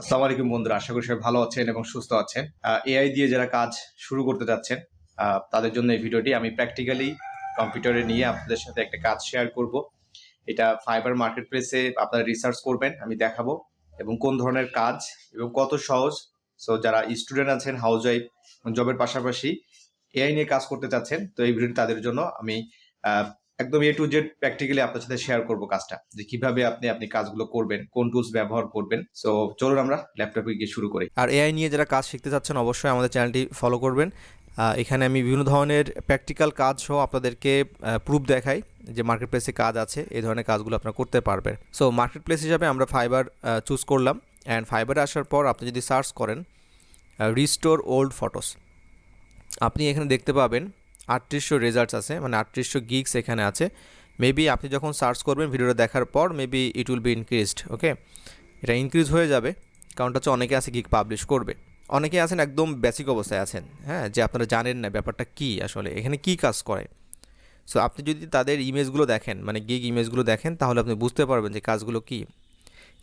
আসসালামু আলাইকুম বন্ধুরা, আশা করি সবাই ভালো আছেন এবং সুস্থ আছেন। এআই দিয়ে যারা কাজ শুরু করতে যাচ্ছেন তাদের জন্য এই ভিডিওটি আমি প্র্যাকটিক্যালি কম্পিউটারে নিয়ে আপনাদের সাথে একটা কাজ শেয়ার করব। এটা ফাইবার মার্কেট প্লেসে আপনারা রিসার্চ করবেন, আমি দেখাবো এবং কোন ধরনের কাজ এবং কত সহজ। সো যারা স্টুডেন্ট আছেন হাউস ওয়াইফ জবের পাশাপাশি এআই নিয়ে কাজ করতে চাচ্ছেন, তো এই ভিডিওটি তাদের জন্য আমি একদম এ টু জেড প্র্যাকটিক্যালি আপনার সাথে শেয়ার করব কাজটা, যে কীভাবে আপনি আপনি কাজগুলো করবেন, কোন টুলস ব্যবহার করবেন। সো চলুন আমরা ল্যাপটপে গিয়ে শুরু করি। আর এআই নিয়ে যারা কাজ শিখতে চাচ্ছেন অবশ্যই আমাদের চ্যানেলটি ফলো করবেন। এখানে আমি বিভিন্ন ধরনের প্র্যাকটিক্যাল কাজ সহ আপনাদেরকে প্রুফ দেখাই যে মার্কেট প্লেসে কাজ আছে, এই ধরনের কাজগুলো আপনারা করতে পারবেন। সো মার্কেট প্লেস হিসাবে আমরা ফাইবার চুজ করলাম। অ্যান্ড ফাইবারে আসার পর আপনি যদি সার্চ করেন রিস্টোর ওল্ড ফটোস আপনি এখানে দেখতে পাবেন আটত্রিশশো রেজাল্টস আছে মানে আটত্রিশশো গিগস এখানে আছে। মেবি আপনি যখন সার্চ করবেন ভিডিওটা দেখার পর maybe it will be increased okay এটা ইনক্রিজ হয়ে যাবে কারণটা হচ্ছে অনেকে আছে গিগ পাবলিশ করবে। অনেকে আছেন একদম বেসিক অবস্থায় আছেন হ্যাঁ যে আপনারা জানেন না ব্যাপারটা কী আসলে, এখানে কী কাজ করে। সো আপনি যদি তাদের ইমেজগুলো দেখেন মানে গিগ ইমেজগুলো দেখেন, তাহলে আপনি বুঝতে পারবেন যে কাজগুলো কী।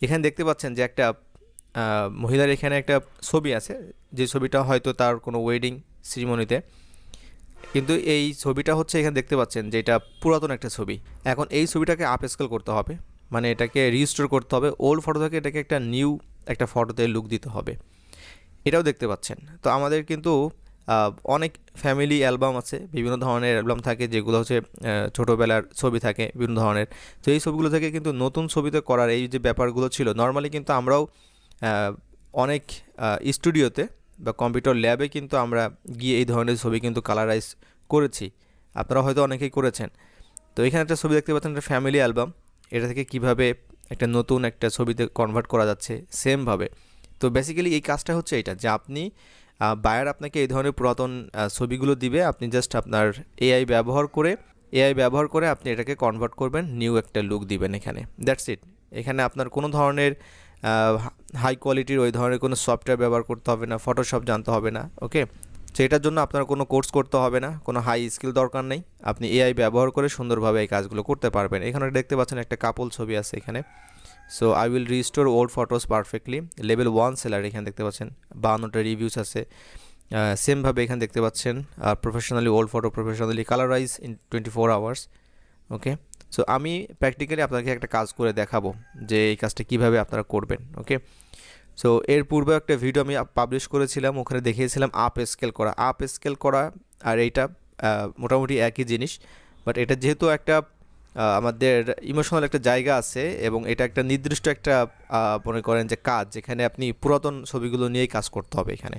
এখানে দেখতে পাচ্ছেন যে একটা মহিলার এখানে একটা ছবি আছে, যে ছবিটা হয়তো তার কোনো ওয়েডিং সিরিমনিতে কিন্তু এই ছবিটা হচ্ছে এখানে দেখতে পাচ্ছেন যে এটা পুরাতন একটা ছবি। এখন এই ছবিটাকে আপ স্কেল করতে হবে। মানে এটাকে রিস্টোর করতে হবে। ওল্ড ফটো থেকে এটাকে একটা নিউ একটা ফটোতে লুক দিতে হবে। এটাও দেখতে পাচ্ছেন। তো আমাদের কিন্তু অনেক ফ্যামিলি অ্যালবাম আছে। বিভিন্ন ধরনের অ্যালবাম থাকে যেগুলো হচ্ছে ছোটোবেলার ছবি থাকে বিভিন্ন ধরনের। তো এই ছবিগুলো থেকে কিন্তু নতুন ছবিতে করার এই যে ব্যাপারগুলো ছিল নর্মালি কিন্তু আমরাও অনেক স্টুডিওতে বা কম্পিউটার ল্যাবে কিন্তু আমরা গিয়ে এই ধরনের ছবি কিন্তু কালারাইজ করেছি। আপনারা হয়তো অনেকেই করেছেন। তো এখানে একটা ছবি দেখতে পাচ্ছেন, একটা ফ্যামিলি অ্যালবাম এটা থেকে কীভাবে একটা নতুন একটা ছবিতে কনভার্ট করা যাচ্ছে সেমভাবে তো বেসিক্যালি এই কাজটা হচ্ছে এটা যে আপনি বায়ার আপনাকে এই ধরনের পুরাতন ছবিগুলো দিবে। আপনি জাস্ট আপনার এআই ব্যবহার করে এআই ব্যবহার করে আপনি এটাকে কনভার্ট করবেন নিউ একটা লুক দিবেন এখানে। দ্যাটস ইট এখানে আপনার কোনো ধরনের হাই কোয়ালিটির ওই ধরনের কোনো সফটওয়্যার ব্যবহার করতে হবে না ফটোশপ জানতে হবে না ওকে তো জন্য আপনার কোনো কোর্স করতে হবে না, কোনো হাই স্কিল দরকার নেই। আপনি এআই ব্যবহার করে সুন্দরভাবে এই কাজগুলো করতে পারবেন। এখানে দেখতে পাচ্ছেন একটা কাপল ছবি আছে এখানে। So I will restore old photos perfectly level one seller এখানে দেখতে পাচ্ছেন। বাউন্নটা রিভিউস আছে। সেমভাবে এখানে দেখতে পাচ্ছেন। Professionally old photo professionally colourize in twenty four hours okay so আমি প্র্যাকটিক্যালি আপনাকে একটা কাজ করে দেখাবো যে এই কাজটা কীভাবে আপনারা করবেন ওকে সো এর পূর্বে একটা ভিডিও আমি পাবলিশ করেছিলাম, ওখানে দেখিয়েছিলাম আপ স্কেল করা। আপ স্কেল করা আর এইটা মোটামুটি একই জিনিস বাট এটা যেহেতু একটা আমাদের ইমোশনাল একটা জায়গা আছে এবং এটা একটা নির্দিষ্ট একটা মনে করেন যে কাজ যেখানে আপনি পুরাতন ছবিগুলো নিয়েই কাজ করতে হবে এখানে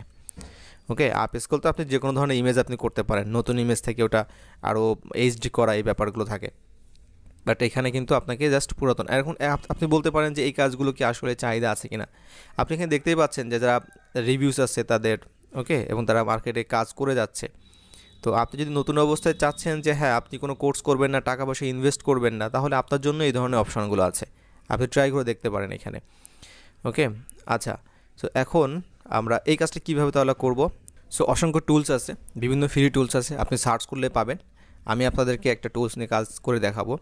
ওকে আপ স্কেল তো আপনি যে কোনো ধরনের ইমেজ আপনি করতে পারেন, নতুন ইমেজ থেকে ওটা আরও এইচডি করা এই ব্যাপারগুলো থাকে। বাট এখানে কিন্তু আপনাকে জাস্ট পুরাতন। এখন আপনি বলতে পারেন যে এই কাজগুলো কি আসলে চাহিদা আছে কিনা। আপনি এখানে দেখতেই পাচ্ছেন যে যারা রিভিউস আছে তাদের ওকে এবং তারা মার্কেটে কাজ করে যাচ্ছে। তো আপনি যদি নতুন অবস্থায় চাচ্ছেন যে হ্যাঁ আপনি কোনো কোর্স করবেন না, টাকা পয়সা ইনভেস্ট করবেন না, তাহলে আপনার জন্য এই ধরনের অপশানগুলো আছে। আপনি ট্রাই করে দেখতে পারেন এখানে। ওকে আচ্ছা সো এখন আমরা এই কাজটা কীভাবে তাহলে করব? সো অসংখ্য টুলস আছে, বিভিন্ন ফ্রি টুলস আছে, আপনি সার্চ করলে পাবেন। আমি আপনাদেরকে একটা টুলস নিয়ে কাজ করে দেখাবো।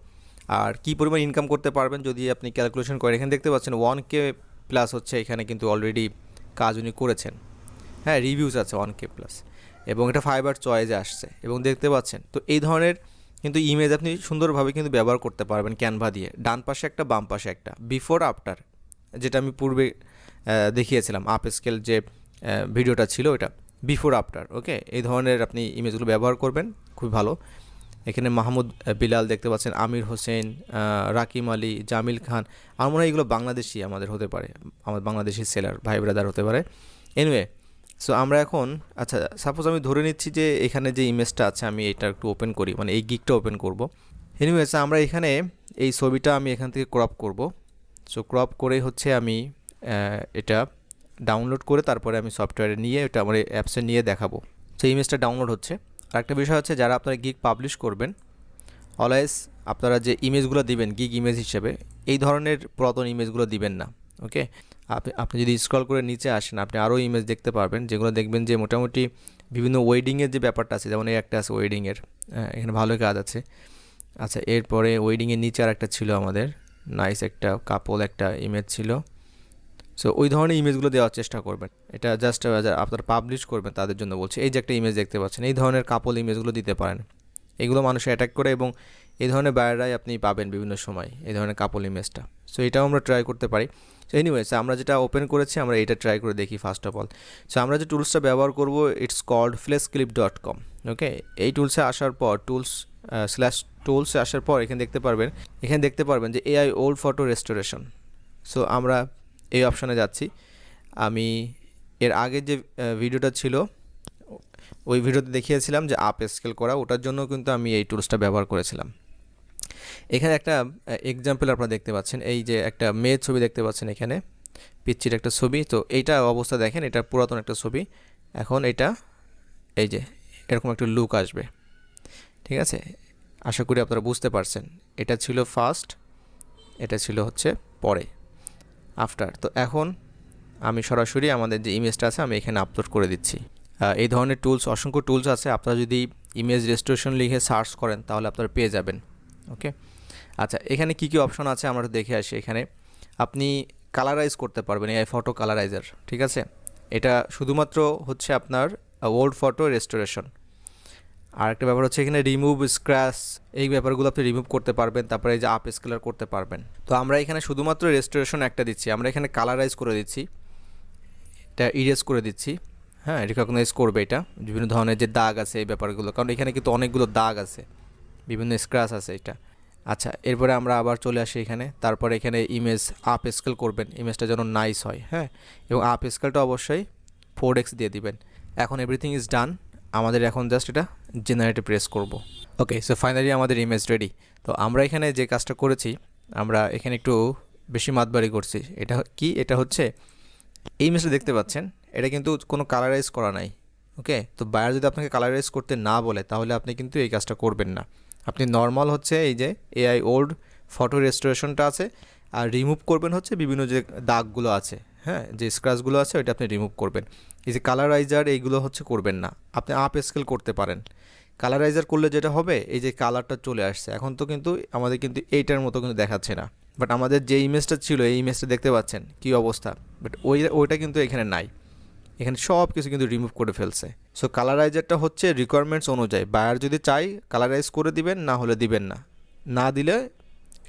আর কী পরিমাণ ইনকাম করতে পারবেন যদি আপনি ক্যালকুলেশন করেন? এখানে দেখতে পাচ্ছেন ওয়ান কে প্লাস হচ্ছে এখানে কিন্তু অলরেডি কাজ উনি করেছেন। হ্যাঁ রিভিউস আছে ওয়ান কে প্লাস এবং এটা ফাইবার চয়েসে আসছে। এবং দেখতে পাচ্ছেন, তো এই ধরনের কিন্তু ইমেজ আপনি সুন্দরভাবে কিন্তু ব্যবহার করতে পারবেন ক্যানভা দিয়ে। ডান পাশে একটা, বাম পাশে একটা। বিফোর আফটার যেটা আমি পূর্বে দেখিয়েছিলাম আপ স্কেল যে ভিডিওটা ছিল ওটা বিফোর আফটার ওকে এই ধরনের আপনি ইমেজগুলো ব্যবহার করবেন খুব ভালো। এখানে মাহমুদ বিলাল দেখতে পাচ্ছেন, আমির হোসেন রাকিম আলী, জামিল খান। আমার মনে হয় এগুলো বাংলাদেশি আমাদের হতে পারে আমাদের বাংলাদেশি সেলার ভাই ব্রাদার হতে পারে। এনিওয়ে সো আমরা এখন আচ্ছা সাপোজ আমি ধরে নিচ্ছি যে এখানে যে ইমেজটা আছে, আমি এটা একটু ওপেন করি মানে এই গিকটা ওপেন করব। এনিওয়েজ আমরা এখানে এই ছবিটা আমি এখান থেকে ক্রপ করব। সো ক্রপ করে হচ্ছে আমি এটা ডাউনলোড করে তারপরে আমি সফটওয়্যারে নিয়ে, এটা আমার অ্যাপসে নিয়ে দেখাবো। সেই ইমেজটা ডাউনলোড হচ্ছে। আর একটা বিষয় হচ্ছে যারা আপনারা গিগ পাবলিশ করবেন অলওয়েজ আপনারা যে ইমেজগুলো দিবেন গিগ ইমেজ হিসেবে, এই ধরনের পুরাতন ইমেজগুলো দিবেন না ওকে আপনি আপনি যদি স্ক্রল করে নিচে আসেন, আপনি আরও ইমেজ দেখতে পারবেন, যেগুলো দেখবেন যে মোটামুটি বিভিন্ন ওয়েডিংয়ের যে ব্যাপারটা আছে, যেমন এই একটা আছে ওয়েডিংয়ের এখানে ভালোই কাজ আছে। আচ্ছা এরপরে ওয়েডিংয়ের নিচে আর একটা ছিল আমাদের নাইস একটা কাপল একটা ইমেজ ছিল। সো ওই ধরনের ইমেজগুলো দেওয়ার চেষ্টা করবেন। এটা জাস্ট আপনারা পাবলিশ করবেন, তাদের জন্য বলছি, এই যে একটা ইমেজ দেখতে পাচ্ছেন, এই ধরনের কাপল ইমেজগুলো দিতে পারেন। এগুলো মানুষ অ্যাটাক করে এবং এই ধরনের বায়ারাই আপনি পাবেন বিভিন্ন সময়, এই ধরনের কাপল ইমেজটা সো এটাও আমরা ট্রাই করতে পারি। সো এনিওয়েজ আমরা যেটা ওপেন করেছি, আমরা এটা ট্রাই করে দেখি ফার্স্ট অফ অল সো আমরা যে টুলসটা ব্যবহার করব it's called flex clip dot com okay এই টুলসে আসার পর টুলস স্ল্যাশ টুলসে আসার পর, এখানে দেখতে পারবেন, এখানে দেখতে পারবেন যে AI old photo restoration so আমরা এই অপশানে যাচ্ছি। আমি এর আগে যে ভিডিওটা ছিল, ওই ভিডিওতে দেখিয়েছিলাম যে আপ স্কেল করা, ওটার জন্য কিন্তু আমি এই টুলসটা ব্যবহার করেছিলাম। এখানে একটা এক্সাম্পল আপনারা দেখতে পাচ্ছেন, এই যে একটা মেয়ের ছবি দেখতে পাচ্ছেন এখানে পিচ্ছির একটা ছবি, তো এইটা অবস্থা দেখেন, এটা পুরাতন একটা ছবি, এখন এটা, এই যে, এরকম একটা লুক আসবে, ঠিক আছে? আশা করি আপনারা বুঝতে পারছেন, এটা ছিল ফার্স্ট এটা ছিল হচ্ছে পরে। আফটার তো এখন আমি সরাসরি আমাদের যে ইমেজটা আছে, আমি এখানে আপলোড করে দিচ্ছি। এই ধরনের টুলস অসংখ্য টুলস আছে, আপনারা যদি ইমেজ রেস্টোরেশন লিখে সার্চ করেন, তাহলে আপনারা পেয়ে যাবেন। ওকে আচ্ছা এখানে কি কি অপশন আছে আমরা দেখে আসি এখানে। আপনি কালারাইজ করতে পারবেন, এই ফটো কালারাইজার ঠিক আছে? এটা শুধুমাত্র হচ্ছে আপনার ওল্ড ফটো রেস্টোরেশন আর একটা ব্যাপার হচ্ছে এখানে রিমুভ স্ক্র্যাচ এই ব্যাপারগুলো আপনি রিমুভ করতে পারবেন, তারপরে এই যে আপ স্কেলার করতে পারবেন। তো আমরা এখানে শুধুমাত্র রেস্টোরেশন একটা দিচ্ছি, আমরা এখানে কালারাইজ করে দিচ্ছি। এটা ইরেজ করে দিচ্ছি। হ্যাঁ রিকগনাইজ করবে এটা। বিভিন্ন ধরনের যে দাগ আছে এই ব্যাপারগুলো, কারণ এখানে কিন্তু অনেকগুলো দাগ আছে। বিভিন্ন স্ক্র্যাচ আছে এটা। আচ্ছা এরপরে আমরা আবার চলে আসি এখানে। তারপরে এখানে ইমেজ আপ স্কেল করবেন ইমেজটা যেন নাইস হয় হ্যাঁ? এবং আপ স্কেলটা অবশ্যই ফোর এক্স দিয়ে দিবেন। এখন এভরিথিং ইজ ডান আমাদের এখন জাস্ট এটা জেনারেটে প্রেস করব। ওকে সো ফাইনালি আমাদের ইমেজ রেডি তো আমরা এখানে যে কাজটা করেছি, আমরা এখানে একটু বেশি মাতবাড়ি করছি। এটা কি? এটা হচ্ছে, এই ইমেজটা দেখতে পাচ্ছেন, এটা কিন্তু কোনো কালারাইজ করা নাই। ওকে তো বায়ার যদি আপনাকে কালারাইজ করতে না বলে, তাহলে আপনি কিন্তু এই কাজটা করবেন না। আপনি নর্মাল হচ্ছে এই যে এআই ওল্ড ফটো রেস্টোরেশনটা আছে, আর রিমুভ করবেন হচ্ছে বিভিন্ন যে দাগগুলো আছে হ্যাঁ যে স্ক্র্যাচগুলো আছে, ওইটা আপনি রিমুভ করবেন। এই যে কালারাইজার এইগুলো হচ্ছে করবেন না। আপনি আপ স্কেল করতে পারেন। কালারাইজার করলে যেটা হবে, এই যে কালারটা চলে আসছে। এখন তো কিন্তু আমাদের কিন্তু এইটার মতো কিন্তু দেখাচ্ছে না। বাট আমাদের যে ইমেজটা ছিল, এই ইমেজটা দেখতে পাচ্ছেন কি অবস্থা? বাট ওই, ওইটা কিন্তু এখানে নাই। এখানে সব কিছু কিন্তু রিমুভ করে ফেলছে। সো কালারাইজারটা হচ্ছে রিকোয়ারমেন্টস অনুযায়ী। বায়ার যদি চাই কালারাইজ করে দিবেন, না হলে দিবেন না। না দিলে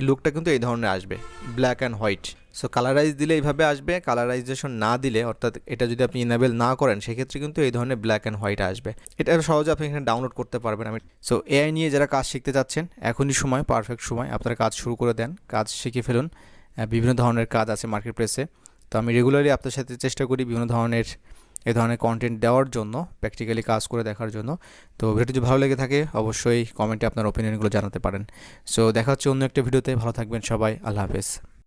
লুকটা কিন্তু এই ধরনের আসবে black and white so colourize দিলে এইভাবে আসবে কালারাইজেশন না দিলে, অর্থাৎ এটা যদি আপনি ইনেবল না করেন, সেক্ষেত্রে কিন্তু এই ধরনের ব্ল্যাক অ্যান্ড হোয়াইট আসবে। এটা সহজে আপনি এখানে ডাউনলোড করতে পারবেন। আমি সো এআই নিয়ে যারা কাজ শিখতে চাচ্ছেন, এখনই সময় পারফেক্ট সময়, আপনারা কাজ শুরু করে দেন, কাজ শিখে ফেলুন। বিভিন্ন ধরনের কাজ আছে মার্কেট প্লেসে তো আমি রেগুলারলি আপনার সাথে চেষ্টা করি বিভিন্ন ধরনের এ ধরনের কন্টেন্ট দেওয়ার জন্য প্র্যাকটিক্যালি কাজ করে দেখার জন্য। তো ভিডিওটি যদি ভালো লেগে থাকে, অবশ্যই কমেন্টে আপনার ওপিনিয়নগুলো জানাতে পারেন। সো দেখা হচ্ছে অন্য একটা ভিডিওতে। ভালো থাকবেন সবাই। আল্লাহ হাফেজ।